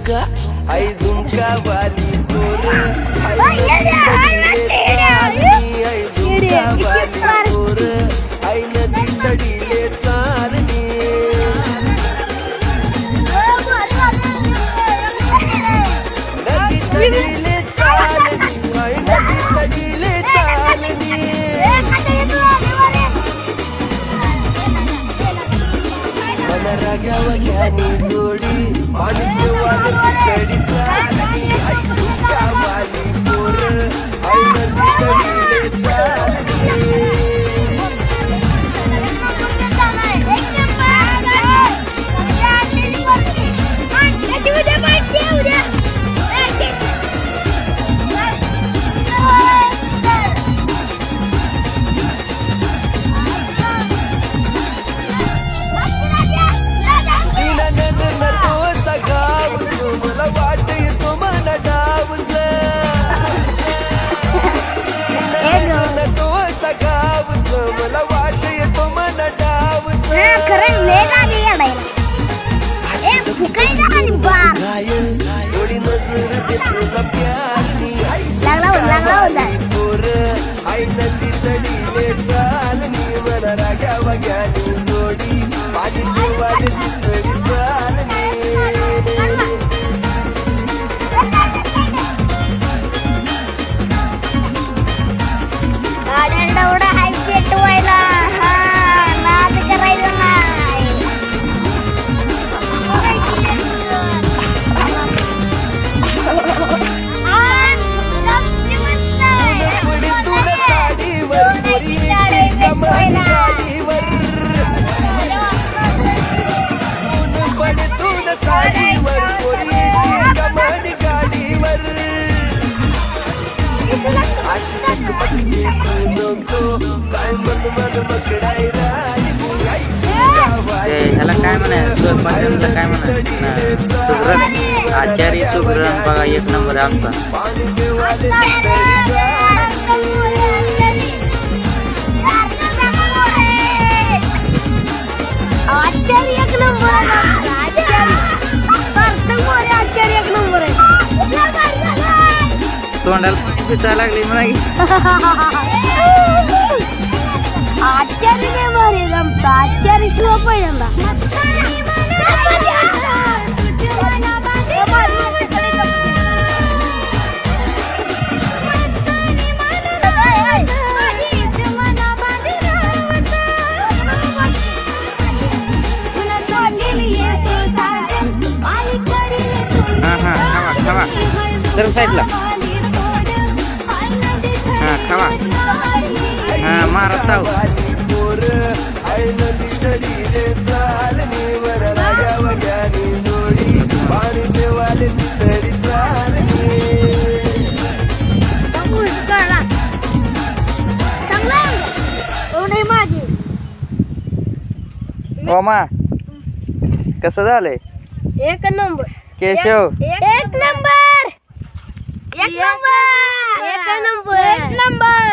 ঝুমকা I ঝুমকা বালি তোর मला घ्यानी जोडी. आणि पिवाले आई डावस खरंच लय ए फुकायचा आणि लागला हो, लागला हो, अशी चकमक देखू नको काय मन मन मकडाय काय म्हणायचं? पंजाबला काय म्हणायचं सुग्रण आचार्य सुग्रण बघा एक नंबर आमचा. आचार्य एक नंबर आचार्य आचार्य एक नंबर तोंडाला पाणी पिचायला लागली. आचार्य काय भारी जमता शिवा पहिल्यांदा हा हा. खावा खावा साईडला. तरी चालनी माझी ओमा कसं झालंय? एक नंबर. केशव. एक नंबर. एक नंबर एक नंबर एक नंबर